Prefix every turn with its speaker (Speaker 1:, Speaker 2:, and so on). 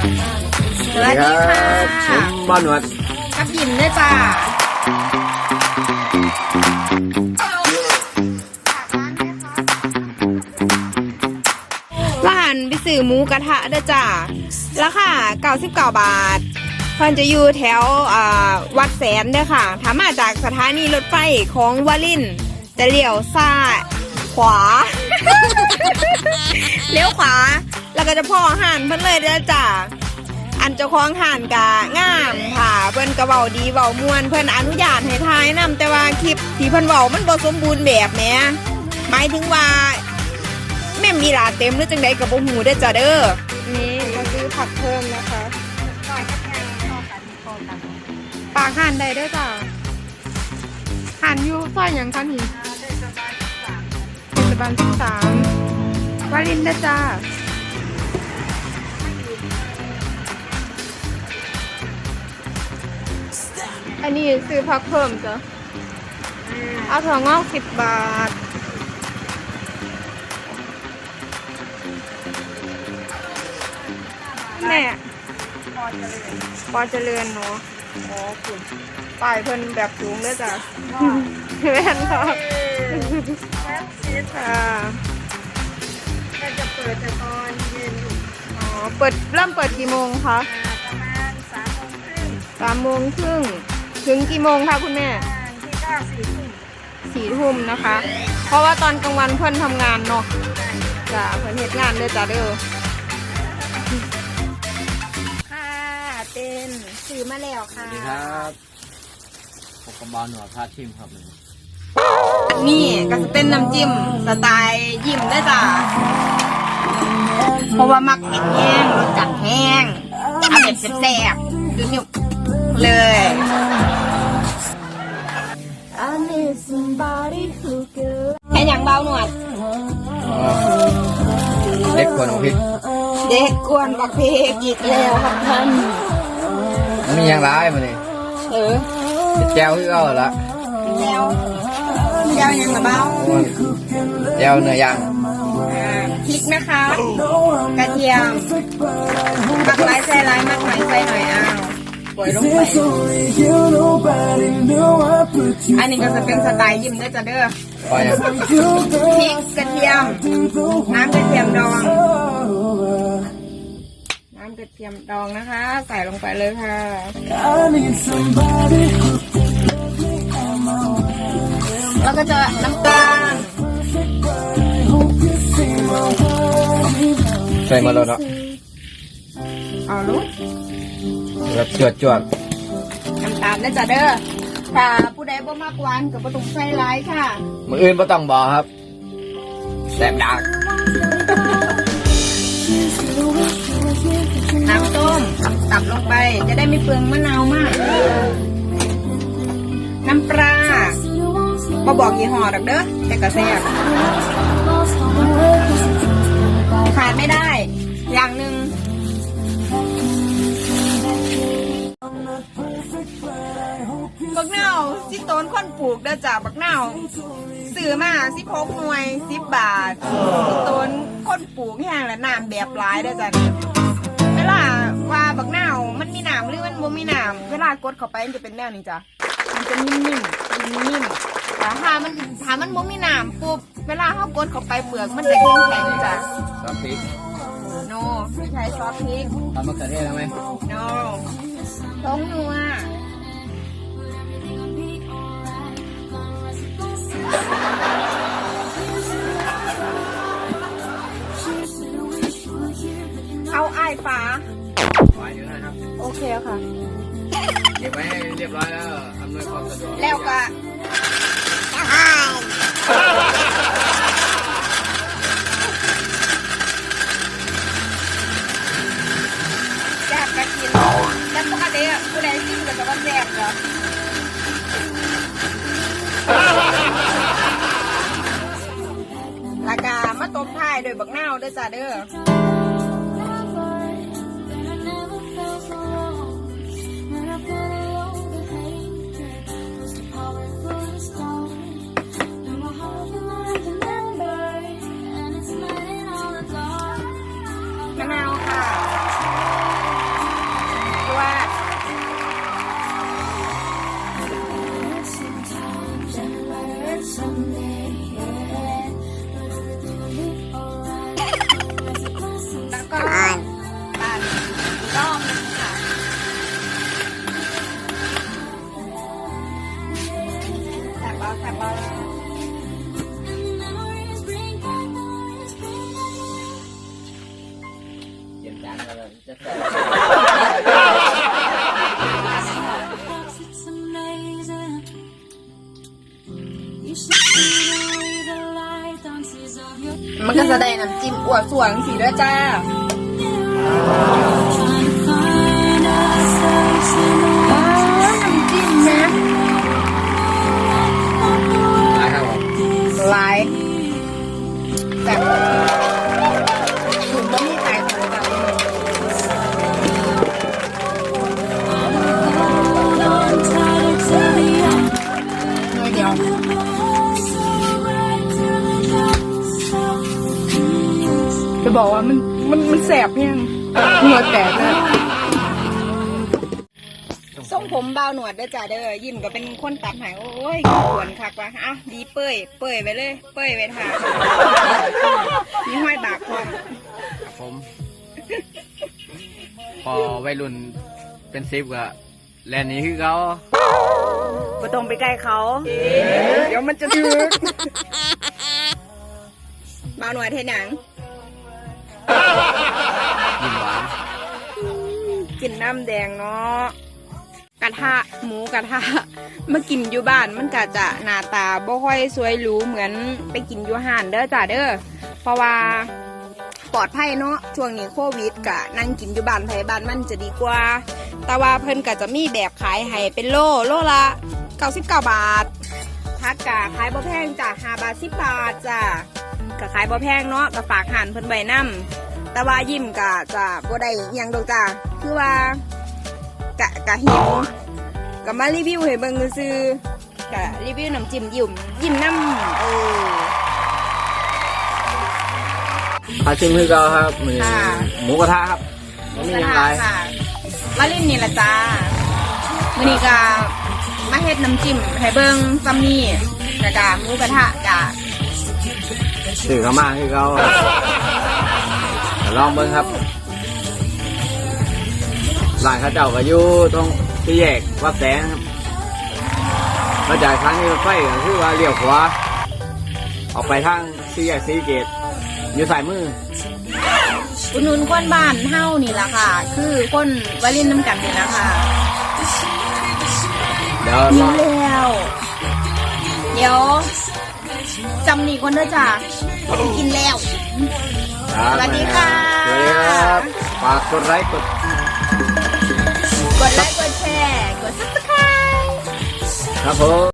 Speaker 1: สวัสดีค่ะ
Speaker 2: ผมป้านวด
Speaker 1: กับยิมด้วยจ้าร้านไปสื่อหมูกระทะเด้จ้าราคา99 บาทเพิ่นจะอยู่แถววัดแสนเด้อค่ะถ้ามาจากสถานีรถไฟของวลิน จะเลี้ยวซ้ายขวา เลี้ยวขวา แล้วก็จะพ่อหันเพิ่นเลยเด้จ้าอันเจ้าของหัานกะงามค่ะเพิ่นกระเบาดีเบามวน เพิ่นอนุญาตให้ทายนำแต่ว่าคลิปที่เพิ่นเบามันบ่สมบูรณ์แบบแหมหมายถึงว่าแม่มีหลาเต็มหรือจังใดกับบ่หูได้จ้าเด้อนี่มาคือผักเพิ่มนะคะ
Speaker 3: ก่อนจะไงต่อกันต่อกั
Speaker 1: ปากห่นได้ด้อจ้าห่นอยู่ซอยหยังคะนี่ เทศบาลสิบสามวารินนะจ้า อันนี้ซื้อพักเพิ่มจ้ะเอาถั่วงอกสิบบาท แม่พอเจริญปอเจริญเนาะอ๋อคุณป้ายเพิ่นแบบสูงด้วยจ้ะแม่นเนาะแซ่บซีดค่ะ
Speaker 3: ก็จะเปิดแต่ตอนเย็นอ๋
Speaker 1: อเปิดเริ่มเปิดกี่โมงคะ
Speaker 3: ประมาณสามโมงครึ่ง
Speaker 1: สามโมงครึ่ง ถึงกี่โมงคะคุณแม่
Speaker 3: ที่ก็สี่ทุ่ม
Speaker 1: สี่ทุ่มนะคะ เพราะว่าตอนกลางวันเพื่อนทำงานเนาะจะเพื่อนเหตุงานเลยจ้าเด้อค่ะเป็นสื่อมาแล้วค่ะส
Speaker 2: วัสดีครับพบกับบอลหนวดพาทิมครับ
Speaker 1: นี่ก็จะเป็นน้ำจิ้มสไตล์ยิ้มได้จ้ะเพราะว่ามักแห้งๆรสจัดแห้งเอาแบบแซ่บๆดูนิ่เลย แค่ยังเบาหนวด
Speaker 2: เด็กกวนของพี่
Speaker 1: เด็กกวนบักเพกอีกแล้วครับท่าน
Speaker 2: มันมียัางร้ายมันนี่
Speaker 1: เออ
Speaker 2: แจวพี่เราละ
Speaker 1: แจวแจวยังกระเบ้า
Speaker 2: แจวเนื้อย่าง
Speaker 1: พริกนะคะ กระเทียมมักไม้ใส่ไร้ามักไมใส่หน่อยอ้าว ปล่อยลงไป อันนี้ก็จะเป็นสไตล์ยิ้มก็จะเด้อพริกกระเทียม น้ำกระเทียมดอง น้ำกระเทียมดองนะคะ ใส่ลงไปเลยค่ะแล้วก็จะน้ำตาล
Speaker 2: ใส่มาแล้วเนาะ
Speaker 1: เอาลูก
Speaker 2: แบบจวดจวด
Speaker 1: น้ำตาลนะจ๊ะเด้อถ้าผู้ใดบ่มากวานกับ่ต้องไส่หลายค่ะ
Speaker 2: มืออื่นไม่ต้องบอกครับแสบดัก
Speaker 1: น้ำต้มตับลงไปจะได้ไม่เปืองมะนาวมาก น้ำปลาบ่บอกยี่ห้อดอกเด้อแต่กะแซ่บขาดไม่ได้ อย่างหนึ่งาสิต้นคนปลูกเด้อจ้าบักนาวซื้อมาสิพกหน่วยสิบบาทสิต้นคนปลูกแห้งและน้ำแบบหลายเด้อจ้าเวลาว่าบักนามันมีน้ำหรือมันบ่มีน้ำเวลากดเข้าไปมันจะเป็นแนวนี้จ้ะมันจะนิ่มๆนิ่มๆแต่ถ้ามันถ้ามันบ่มีน้ำปุ๊บเวลาเขากดเข้าไปเปลือกมันจะแข็งๆจ้ะ
Speaker 2: ซอสพริก
Speaker 1: โนไม่ใช้ซอสพริก
Speaker 2: ทำมะเขือเทศแล้วไหม
Speaker 1: โนทงนัว เอาไอ้ฟ้า
Speaker 2: ขออค
Speaker 1: โอเคค่ะ
Speaker 2: เก็บไว้ให้เรียบร้อยแล้วอำนวยความสะดวก
Speaker 1: แล้วก็าวเด้อจ้าเด้อ จะ
Speaker 4: ก
Speaker 1: มันก็จะได้น้ำจิ้มอวดสวงสีด้วยจ้า บอกว่ามันมันมันแสบเพียงเหงื่อแตกเลยทรงผมเบาหนวดเด้อจ้าเด้อยิ้มก็เป็นคนตัดใหายโอ้ยขวนคักว่ะเอ้าดีเป้ยเป้ยไปเลย เป้ยไปทางมีห้อยบากพร้อม
Speaker 2: ครับผม พอวัยรุ่นเป็นซิปก็แลนหนี้คือเขา
Speaker 1: ก็ต้องไปใกล้เขาเดี๋ยวมันจะถึกเบาหนวดเทหนัง
Speaker 2: ยิ้มหวาน
Speaker 1: กินน้ำแดงเนาะกระทะหมูกระทะมากินอยู่บ้านมันก็จะหน้าตาบ่ค่อยสวยหรูเหมือนไปกินอยู่ห้านเด้อจ้าเด้อเพราะว่าปลอดภัยเนาะช่วงนี้โควิดกะนั่งกินอยู่บ้านไผบ้านมันจะดีกว่า แต่ว่าเพิ่นก็จะมีแบบขายให้เป็นโลโลละ99บาทพักกะขายบ่แพงจ้ะ5บาท10บาทจ้ะ ก็ขายบ่แพงเนาะก็ฝากหันเพิ่นไว้นํแต่ว่ายิ้มกะจะบ่ได้อิหยังดอกจ้าคือว่ากะกะหิวกะมารีวิวให้เบิ่งซื่อๆกะรีวิวน้ำจิ้มยิ้มยิ้มน้ำเออ
Speaker 2: อาชิมคือเขาครับมือ
Speaker 1: ค่ะ
Speaker 2: หมูกระทะครับไม่มีอย่างไร
Speaker 1: ค่ะมาลินนี่ละจ้ามื้อนี้กะมาเฮ็ดน้ำจิ้มให้เบิ่งซัมนี่แล้วก็หมูกระทะจ้า
Speaker 2: สื่อเขามาคือเขาลองเบิ้งครับร้านเข้าเจ้าก็อยู่ตรงที่แยกวัดแสงครับมาจากทางนี้รถไฟก็คือว่าเลี้ยวขวาออกไปทางที่แยกสีเกตอยู่สายมือ
Speaker 1: อุดหนุนคนบ้านเฮานี่ล่ะค่ะ คือคนวาลินน้ำกันนี่ล่ะค่ะ
Speaker 2: เดี๋ยว
Speaker 1: หิ
Speaker 2: ร
Speaker 1: ว
Speaker 2: อ
Speaker 1: แล้วเดี๋ยว จำนี่คนเด้อจ้าไปกินแล้ว
Speaker 2: ครับ
Speaker 1: สวัสดีค่ะ
Speaker 2: สวัสดีครับฝากกดไลค์กด
Speaker 1: กดไลค์กดแชร์กด subscribe
Speaker 2: ครับผม